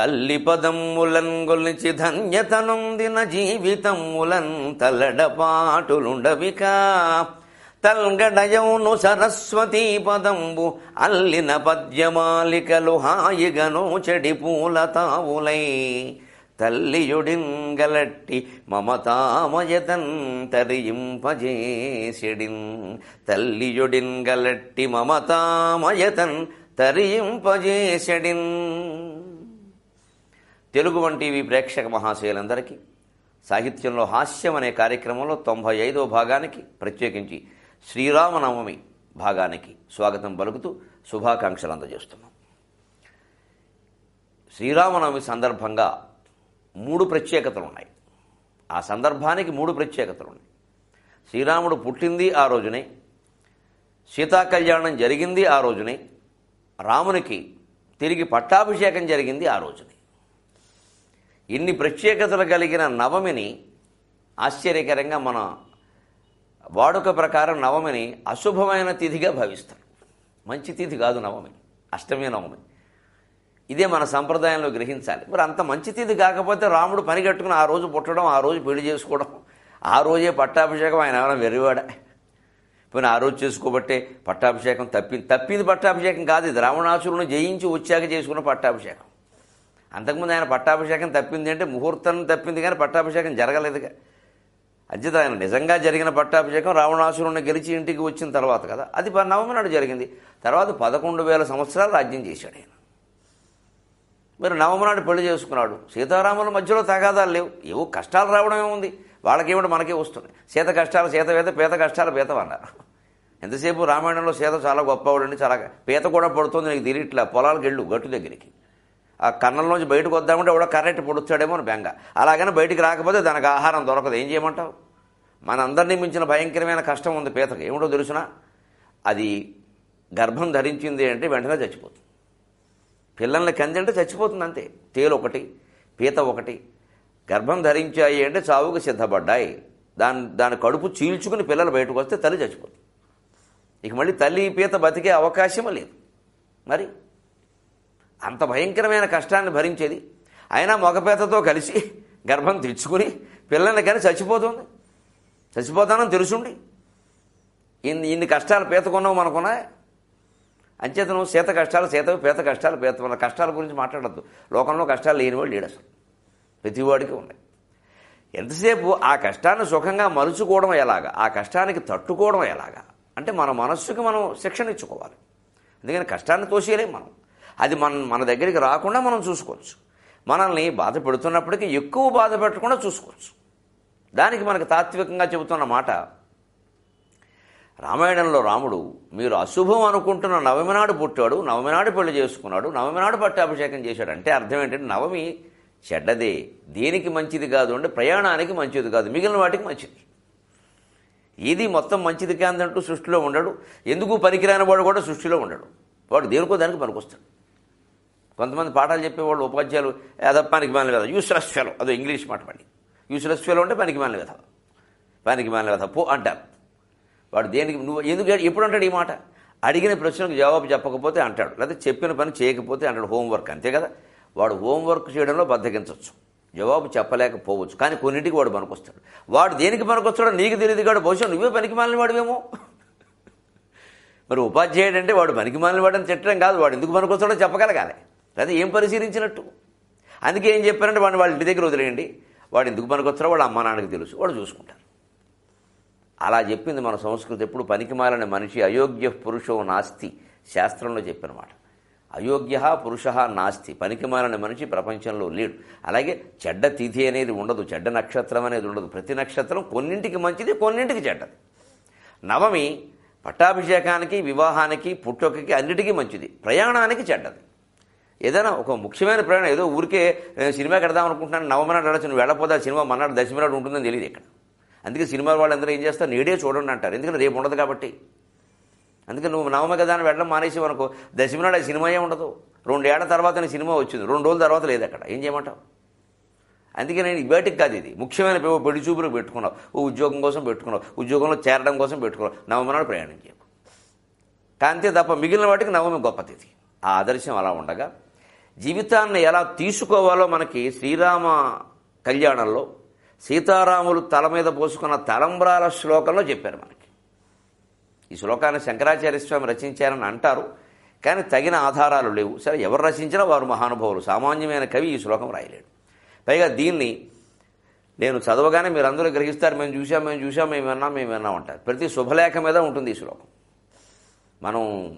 తల్లి పదమ్ములన్ గొలిచి ధన్యతనుందిన జీవితమ్ములన్ తల్లడపాటులుండవిక. తల్గడయౌను సరస్వతీ పదంబు అల్లిన పద్యమాలికలు హాయిగను చెడి పూల తావులై తల్లియుడింగలట్టి మమతామయతన్ తరింపజేసిడిన్ తల్లియుడింగలట్టి మమతామయతన్ తరింపజేసడిన్ తెలుగు వన్ టీవీ ప్రేక్షక మహాశయులందరికీ సాహిత్యంలో హాస్యం అనే కార్యక్రమంలో తొంభై ఐదో భాగానికి ప్రత్యేకించి శ్రీరామనవమి భాగానికి స్వాగతం పలుకుతూ శుభాకాంక్షలు అందజేస్తున్నాం. శ్రీరామనవమి సందర్భంగా మూడు ప్రత్యేకతలు ఉన్నాయి ఆ సందర్భానికి మూడు ప్రత్యేకతలు ఉన్నాయి శ్రీరాముడు పుట్టింది ఆ రోజునే సీతా కళ్యాణం జరిగింది ఆ రోజునే రామునికి తిరిగి పట్టాభిషేకం జరిగింది ఆ రోజునే. ఇన్ని ప్రత్యేకతలు కలిగిన నవమిని ఆశ్చర్యకరంగా మన వాడుక ప్రకారం నవమిని అశుభమైన తిథిగా భావిస్తారు. మంచి తిథి కాదు నవమి అష్టమి నవమి. ఇదే మన సంప్రదాయంలో గ్రహించాలి. మరి అంత మంచి తిథి కాకపోతే రాముడు పని కట్టుకుని ఆ రోజు పుట్టడం ఆ రోజు పెళ్ళి చేసుకోవడం ఆ రోజే పట్టాభిషేకం ఆయన ఏమైనా వెర్రివాడా? పోయిన ఆ రోజు చేసుకోబట్టే పట్టాభిషేకం తప్పింది. తప్పింది పట్టాభిషేకం కాదు ఇది. రావణాసురుని జయించి వచ్చాక చేసుకున్న పట్టాభిషేకం. అంతకుముందు ఆయన పట్టాభిషేకం తప్పింది అంటే ముహూర్తం తప్పింది కానీ పట్టాభిషేకం జరగలేదుగా. అంచేత ఆయన నిజంగా జరిగిన పట్టాభిషేకం రావణాసురుణ్ణి గెలిచి ఇంటికి వచ్చిన తర్వాత కదా. అది నవమి నాడు జరిగింది. తర్వాత పదకొండు వేల సంవత్సరాలు రాజ్యం చేశాడు ఆయన. మరి నవమి నాడు పెళ్ళి చేసుకున్నాడు. సీతారాముల మధ్యలో తగాదాలు లేవు. ఏవో కష్టాలు రావడమే ఉంది. వాళ్ళకేమిటి మనకే వస్తుంది. సీత కష్టాలు సీత వేత పీత కష్టాలు పేతం అన్నారు. ఎంతసేపు రామాయణంలో సీత చాలా గొప్పవాడండి చాలా పీత కూడా పడుతుంది నీకు తిరిగిట్లా పొలాలకు వెళ్ళు గట్టు దగ్గరికి. ఆ కన్నంలోంచి బయటకు వద్దామంటే ఎవడో కరెంట్ పొడుస్తాడేమో అని బెంగ. అలాగని బయటికి రాకపోతే దానికి ఆహారం దొరకదు. ఏం చేయమంటావు? మనందరినీ మించిన భయంకరమైన కష్టం ఉంది పీతకి. ఏమిటో తెలుసిన? అది గర్భం ధరించింది అంటే వెంటనే చచ్చిపోతుంది. పిల్లల్ని కందంటే చచ్చిపోతుంది అంతే. తేలు ఒకటి పీత ఒకటి. గర్భం ధరించాయి అంటే చావుకు సిద్ధపడ్డాయి. దాని దాని కడుపు చీల్చుకుని పిల్లలు బయటకు వస్తే తల్లి చచ్చిపోతుంది. ఇక మళ్ళీ తల్లి పీత బతికే అవకాశమే లేదు. మరి? అంత భయంకరమైన కష్టాన్ని భరించేది. అయినా మగపేతతో కలిసి గర్భం తెచ్చుకుని పిల్లల్ని కానీ చచ్చిపోతుంది. చచ్చిపోతానని తెలుసుండి. ఇన్ని ఇన్ని కష్టాలు పీతకున్నావు మనకున్నా నువ్వు సీత కష్టాలు సీత పీత కష్టాలు పేత మన కష్టాల గురించి మాట్లాడద్దు. లోకంలో కష్టాలు లేని వాళ్ళు లేడు అసలు. ప్రతివాడికి ఉన్నాయి. ఎంతసేపు ఆ కష్టాన్ని సుఖంగా మలుచుకోవడం ఎలాగా? ఆ కష్టానికి తట్టుకోవడం ఎలాగా? అంటే మన మనస్సుకి మనం శిక్షణ ఇచ్చుకోవాలి. అందుకని కష్టాన్ని తోసేయలేం మనం. అది మన మన దగ్గరికి రాకుండా మనం చూసుకోవచ్చు. మనల్ని బాధ పెడుతున్నప్పటికీ ఎక్కువ బాధ పెట్టకుండా చూసుకోవచ్చు. దానికి మనకు తాత్వికంగా చెబుతున్న మాట రామాయణంలో రాముడు మీరు అశుభం అనుకుంటున్న నవమి నాడు పుట్టాడు నవమి నాడు పెళ్ళి చేసుకున్నాడు నవమి నాడు పట్టాభిషేకం చేశాడు. అంటే అర్థం ఏంటంటే నవమి చెడ్డదే. దేనికి మంచిది కాదు అంటే ప్రయాణానికి మంచిది కాదు. మిగిలిన వాటికి మంచిది. ఏది మొత్తం మంచిది కాదంటూ సృష్టిలో ఉండడు. ఎందుకు పనికిరాని వాడు కూడా సృష్టిలో ఉండడు. వాడు దేనికో దానికి పనికొస్తాడు. కొంతమంది పాఠాలు చెప్పేవాళ్ళు ఉపాధ్యాయులు ఏదో పనికి మాలిన కదా యూస్లెస్ ఫెలో. అదో ఇంగ్లీష్ మాట పడి యూస్లెస్ ఫెలో అంటే పనికి మాలిన కథ. పనికి మాలిన కథ. పో అంటారు. వాడు దేనికి నువ్వు ఎందుకు ఎప్పుడు అంటాడు ఈ మాట? అడిగిన ప్రశ్నకు జవాబు చెప్పకపోతే అంటాడు. లేదా చెప్పిన పని చేయకపోతే అంటాడు. హోంవర్క్ అంతే కదా? వాడు హోంవర్క్ చేయడంలో బద్దగించవచ్చు జవాబు చెప్పలేకపోవచ్చు. కానీ కొన్నింటికి వాడు పనికొస్తాడు. వాడు దేనికి పనికొస్తాడో నీకు తెలియదు కాడు బహుశా నువ్వే పనికి మాలిన వాడివేమో. మరి ఉపాధ్యాయుడు అంటే వాడు పనికి మాలిన వాడని తిట్టడం కాదు. వాడు ఎందుకు పనికొస్తాడో చెప్పగలగాలి. లేదా ఏం పరిశీలించినట్టు? అందుకే ఏం చెప్పారంటే వాడిని వాళ్ళ ఇంటి దగ్గర వదిలేయండి. వాడు ఎందుకు పనికొచ్చారో వాళ్ళ అమ్మ నాన్నకి తెలుసు. వాడు చూసుకుంటారు. అలా చెప్పింది మన సంస్కృతి ఎప్పుడు పనికిమాలిన మనిషి అయోగ్య పురుషో నాస్తి శాస్త్రంలో చెప్పినమాట. అయోగ్య పురుష నాస్తి పనికిమాలిన మనిషి ప్రపంచంలో లేడు. అలాగే చెడ్డ తిథి అనేది ఉండదు. చెడ్డ నక్షత్రం అనేది ఉండదు. ప్రతి నక్షత్రం కొన్నింటికి మంచిది కొన్నింటికి చెడ్డది. నవమి పట్టాభిషేకానికి వివాహానికి పుట్టుకకి అన్నిటికీ మంచిది. ప్రయాణానికి చెడ్డది. ఏదైనా ఒక ముఖ్యమైన ప్రయాణం ఏదో ఊరికే నేను సినిమా కడదాం అనుకుంటున్నాను నవమనాడు వెళ్ళచ్చు నువ్వు వెళ్ళపోతే ఆ సినిమా మన్నాడు దశమినాడు ఉంటుందని తెలియదు ఇక్కడ. అందుకే సినిమా వాళ్ళందరూ ఏం చేస్తారు? నేడే చూడండి అంటారు. ఎందుకంటే రేపు ఉండదు కాబట్టి. అందుకే నువ్వు నవమ కదా అని వెళ్ళడం మానేసి అనుకో దశమినాడు ఆ సినిమాయే ఉండదు. రెండేళ్ళ తర్వాత నీ సినిమా వచ్చింది. రెండు రోజుల తర్వాత లేదు అక్కడ. ఏం చేయమంటావు? అందుకే నేను బయటికి కాదు ఇది. ముఖ్యమైన పెడి పెళ్ళి చూపులు పెట్టుకున్నావు. ఉద్యోగం కోసం పెట్టుకున్నావు. ఉద్యోగంలో చేరడం కోసం పెట్టుకున్నావు. నవమనాడు ప్రయాణం చేయకు. అంతే తప్ప మిగిలిన వాటికి నవమి గొప్పది ఆ ఆదర్శం అలా ఉండగా జీవితాన్ని ఎలా తీసుకోవాలో మనకి శ్రీరామ కళ్యాణంలో సీతారాములు తల మీద పోసుకున్న తలంబ్రాల శ్లోకంలో చెప్పారు మనకి. ఈ శ్లోకాన్ని శంకరాచార్య స్వామి రచించారని అంటారు కానీ తగిన ఆధారాలు లేవు. సరే ఎవరు రచించినా వారు మహానుభావులు. సామాన్యమైన కవి ఈ శ్లోకం రాయలేడు. పైగా దీన్ని నేను చదవగానే మీరు అందరూ గ్రహిస్తారు మేము చూసాం మేము చూసాం మేము విన్నాం మేము విన్నాం అంటారు. ప్రతి శుభలేఖ మీద ఉంటుంది ఈ శ్లోకం. మనం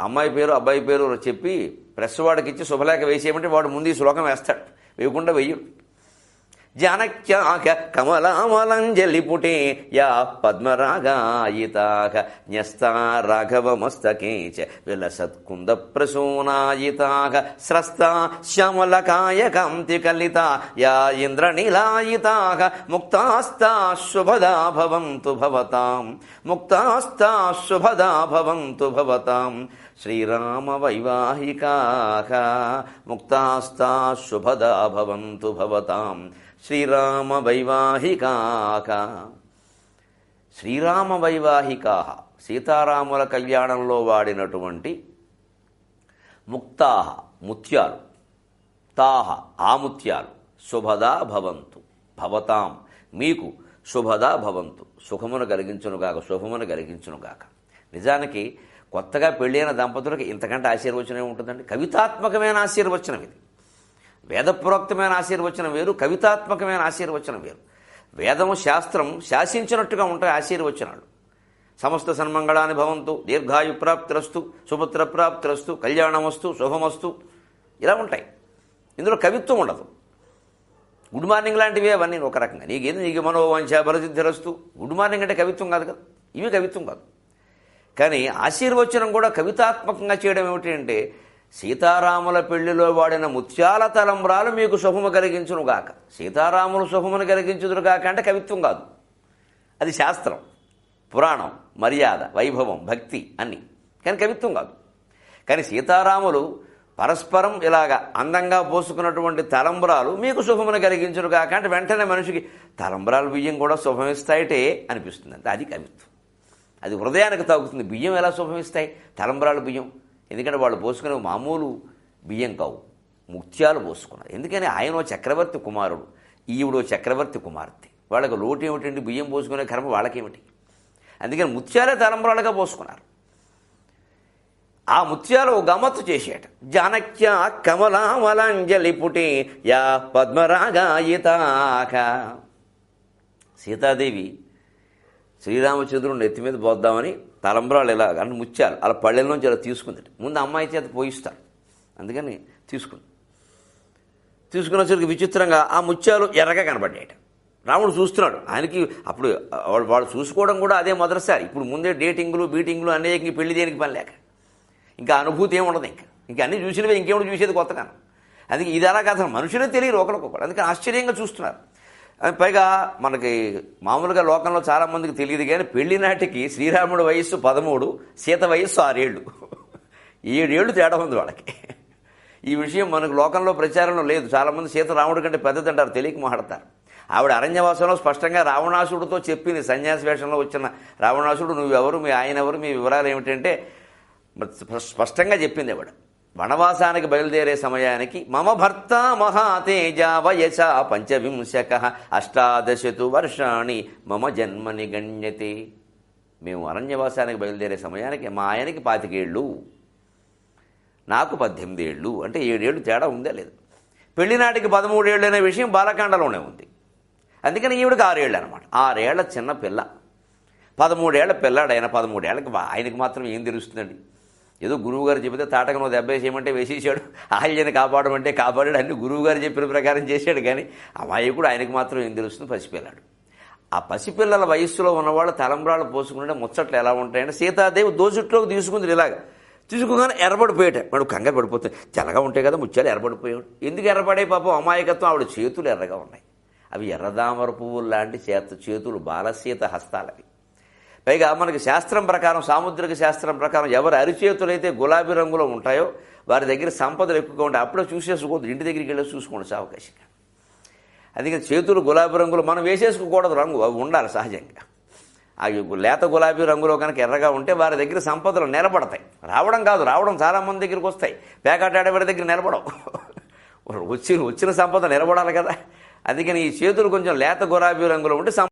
అమ్మాయి పేరు అబ్బాయి పేరు చెప్పి ప్రెస్ వాడికి ఇచ్చి శుభలేఖ వేసేయమంటే వాడు ముందు ఈ శ్లోకం వేస్తాడు. వేయకుండా వెయ్యడు జానక్యాక కమలామలంజలిపుటే యా పద్మరాగాయితాక న్యస్తా రాఘవమస్తకే చ విలసత్కుంద ప్రసూనాయితాక స్రస్తా శ్యామలకాయ కాంతి కలిత యా ఇంద్రనీలాయితాక ముక్తాస్తా శుభదా భవంతు భవతాం. ముక్తాస్తా శుభదా భవంతు భవతాం. శ్రీరామ వైవాహికాక ముక్తాస్తా శుభదా భవంతు భవతాం శ్రీరామ వైవాహికాక శ్రీరామ వైవాహికా సీతారాముల కళ్యాణంలో వాడినటువంటి ముక్తాహ ముత్యాలు తాహ ఆ ముత్యాలు శుభదా భవంతు భవతాం. మీకు శుభదా భవంతు. సుఖమును కలిగించునుగాక శుభమును కలిగించునుగాక. నిజానికి కొత్తగా పెళ్ళైన దంపతులకు ఇంతకంటే ఆశీర్వచనం ఉంటుందండి. కవితాత్మకమైన ఆశీర్వచనం ఇది. వేదప్రోక్తమైన ఆశీర్వచనం వేరు కవితాత్మకమైన ఆశీర్వచనం వేరు. వేదము శాస్త్రం శాసించినట్టుగా ఉంటాయి ఆశీర్వచనాలు. సమస్త సన్మంగళాన్ని భవంతు దీర్ఘాయు ప్రాప్తిరస్తు సుపుత్ర ప్రాప్తిరస్తు కళ్యాణమస్తు శుభమస్తు ఇలా ఉంటాయి. ఇందులో కవిత్వం ఉండదు. గుడ్ మార్నింగ్ లాంటివి అవన్నీ ఒక రకంగా. నీకేంది? నీకు మనోవంశ బలసిద్ధిరస్తు గుడ్ మార్నింగ్ అంటే కవిత్వం కాదు కదా. ఇవి కవిత్వం కాదు. కానీ ఆశీర్వచనం కూడా కవితాత్మకంగా చేయడం ఏమిటి అంటే సీతారాముల పెళ్ళిలో వాడిన ముత్యాల తలంబ్రాలు మీకు శుభము కలిగించునుగాక సీతారాములు శుభమును కలిగించుదురుగాక అంటే కవిత్వం కాదు. అది శాస్త్రం పురాణం మర్యాద వైభవం భక్తి అన్ని. కానీ కవిత్వం కాదు. కానీ సీతారాములు పరస్పరం ఇలాగ అందంగా పోసుకున్నటువంటి తలంబ్రాలు మీకు శుభమును కలిగించును కాక అంటే వెంటనే మనిషికి తలంబ్రాలు బియ్యం కూడా శుభమిస్తాయిటే అనిపిస్తుంది. అంటే అది కవిత్వం. అది హృదయానికి తాగుతుంది బియ్యం ఎలా శుభమిస్తాయి తలంబరాల బియ్యం. ఎందుకంటే వాళ్ళు పోసుకునే మామూలు బియ్యం కావు. ముత్యాలు పోసుకున్నారు. ఎందుకని? ఆయన ఓ చక్రవర్తి కుమారుడు. ఈవిడో చక్రవర్తి కుమార్తె. వాళ్ళకి లోటు ఏమిటండి? బియ్యం పోసుకునే కర్మ వాళ్ళకేమిటి? అందుకని ముత్యాలే తలంబరాలుగా పోసుకున్నారు. ఆ ముత్యాలు గమత్తు చేసేట. జానక్య కమలామలాంజలి పుటి యా పద్మరాగాయితాక. సీతాదేవి శ్రీరామచంద్రుడు నెత్తి మీద పోద్దామని తలంబ్రాలు ఇలా అంటే ముత్యాలు అలా పళ్ళెల్లోంచి అలా తీసుకుంది ముందు అమ్మాయి చేత పోయిస్తారు. అందుకని తీసుకుంది. తీసుకునేసరికి విచిత్రంగా ఆ ముత్యాలు ఎర్రగా కనబడ్డాయట. రాముడు చూస్తున్నాడు. ఆయనకి అప్పుడు వాళ్ళు వాళ్ళు చూసుకోవడం కూడా అదే మొదటిసారి. ఇప్పుడు ముందే డేటింగ్లు బీటింగ్లు అనేక పెళ్ళి దేనికి పని లేక. ఇంకా అనుభూతి ఏమి ఉండదు ఇంకా. ఇంకా అన్ని చూసినవి ఇంకేమిటి చూసేది కొత్తగా. అందుకే ఇది అలా కాదు. మనుషులే తెలియరు ఒకరికొకరు అందుకని ఆశ్చర్యంగా చూస్తున్నారు. పైగా మనకి మామూలుగా లోకంలో చాలామందికి తెలియదు కానీ పెళ్ళి నాటికి శ్రీరాముడి వయస్సు పదమూడు సీత వయస్సు ఆరేళ్ళు. ఏడేళ్ళు తేడా ఉంది వాళ్ళకి. ఈ విషయం మనకు లోకంలో ప్రచారంలో లేదు. చాలామంది సీత రాముడి కంటే పెద్దదంటారు తెలియక మాట్లాడతారు. ఆవిడ అరణ్యవాసంలో స్పష్టంగా రావణాసుడితో చెప్పింది సన్యాసి వేషంలో వచ్చిన రావణాసుడు నువ్వెవరు మీ ఆయన ఎవరు మీ వివరాలు ఏమిటంటే స్పష్టంగా చెప్పింది ఆవిడ. వనవాసానికి బయలుదేరే సమయానికి మమ భర్త మహాతేజ వయస పంచవింశక అష్టాదశతు వర్షాణి మమ జన్మని గణ్యతే. మేము అరణ్యవాసానికి బయలుదేరే సమయానికి మా ఆయనకి పాతికేళ్ళు. నాకు పద్దెనిమిది ఏళ్ళు అంటే ఏడేళ్ళు తేడా ఉందే లేదు? పెళ్ళినాటికి పదమూడేళ్ళు అనే విషయం బాలకాండలోనే ఉంది. అందుకని ఈవిడికి ఆరేళ్ళు అనమాట ఆరేళ్ళ చిన్న పిల్ల. పదమూడేళ్ళ పిల్లాడు ఆయన పదమూడేళ్ళకి ఆయనకి మాత్రం ఏం తెలుస్తుందండి? ఏదో గురువుగారు చెబితే తాటకను దెబ్బేసేయమంటే వేసేసాడు. ఆల్యని కాపాడమంటే కాపాడాడు అన్ని గురువుగారు చెప్పిన ప్రకారం చేశాడు కానీ అమాయకుడు ఆయనకు మాత్రం ఏం తెలుస్తుంది? పసిపిల్లాడు. ఆ పసిపిల్లల వయస్సులో ఉన్నవాళ్ళు తలంబ్రాలు పోసుకుంటే ముచ్చట్లు ఎలా ఉంటాయంటే సీతాదేవి దోచుట్లోకి తీసుకుంది ఇలాగా. తీసుకోగానే ఎర్రబడిపోయాట. వాడు కంగారు పడిపోతుంది తెల్లగా ఉంటాయి కదా ముత్యాలు ఎర్రబడిపోయాడు ఎందుకు ఎర్రబడే పాపం? అమాయకత్వం ఆవిడ చేతులు ఎర్రగా ఉన్నాయి. అవి ఎర్రదామర పువ్వులు లాంటి చేత చేతులు బాలసీత హస్తాలవి. పైగా మనకి శాస్త్రం ప్రకారం సాముద్రిక శాస్త్రం ప్రకారం ఎవరు అరిచేతులైతే గులాబీ రంగులో ఉంటాయో వారి దగ్గర సంపదలు ఎక్కువగా ఉంటాయి. అప్పుడే చూసేసుకోవద్దు ఇంటి దగ్గరికి వెళ్ళి చూసుకోండి సావకాశంగా. అందుకని చేతులు గులాబీ రంగులు మనం వేసేసుకోకూడదు రంగు అవి ఉండాలి సహజంగా. అవి లేత గులాబీ రంగులో కనుక ఎర్రగా ఉంటే వారి దగ్గర సంపదలు నిలబడతాయి. రావడం కాదు రావడం చాలా మంది దగ్గరికి వస్తాయి. పేకాటాడేవారి దగ్గర నిలబడవు. వచ్చిన వచ్చిన సంపద నిలబడాలి కదా. అందుకని ఈ చేతులు కొంచెం లేత గులాబీ రంగులో ఉంటే